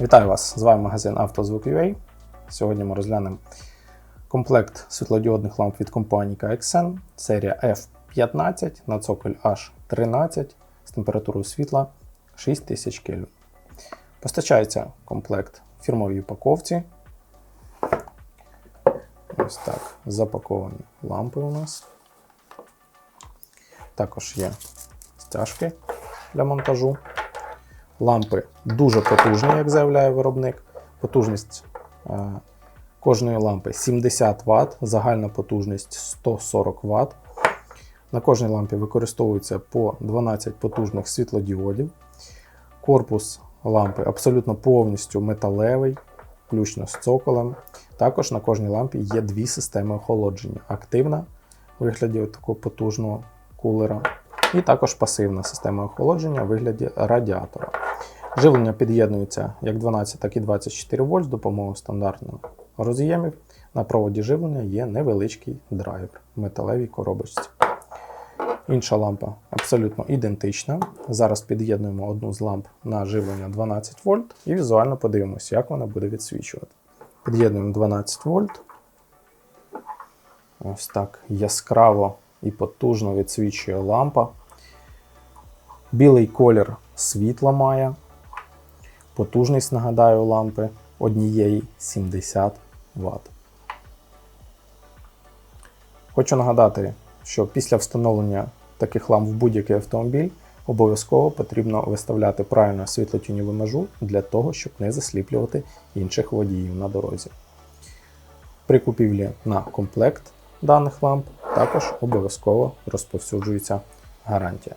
Вітаю вас! З вами магазин «Автозвук.UA». Сьогодні ми розглянемо комплект світлодіодних ламп від компанії KXN, серія F15 на цоколь H13 з температурою світла 6000 Кельвін. Постачається комплект в фірмовій упаковці. Ось так запаковані лампи у нас. Також є стяжки для монтажу. Лампи дуже потужні, як заявляє виробник. Потужність е, кожної лампи 70 Вт, загальна потужність 140 Вт. На кожній лампі використовується по 12 потужних світлодіодів. Корпус лампи абсолютно повністю металевий, включно з цоколем. Також на кожній лампі є дві системи охолодження: активна у вигляді такого потужного кулера, і також пасивна система охолодження у вигляді радіатора. Живлення під'єднується як 12, так і 24 вольт з допомогою стандартних роз'ємів. На проводі живлення є невеличкий драйвер в металевій коробочці. Інша лампа абсолютно ідентична. Зараз під'єднуємо одну з ламп на живлення 12 вольт і візуально подивимося, як вона буде відсвічувати. Під'єднуємо 12 вольт. Ось так яскраво і потужно відсвічує лампа. Білий колір світла має. Потужність, нагадаю, лампи однієї 70 Вт. Хочу нагадати, що після встановлення таких ламп в будь-який автомобіль обов'язково потрібно виставляти правильно світлотіньову межу для того, щоб не засліплювати інших водіїв на дорозі. При купівлі на комплект даних ламп також обов'язково розповсюджується гарантія.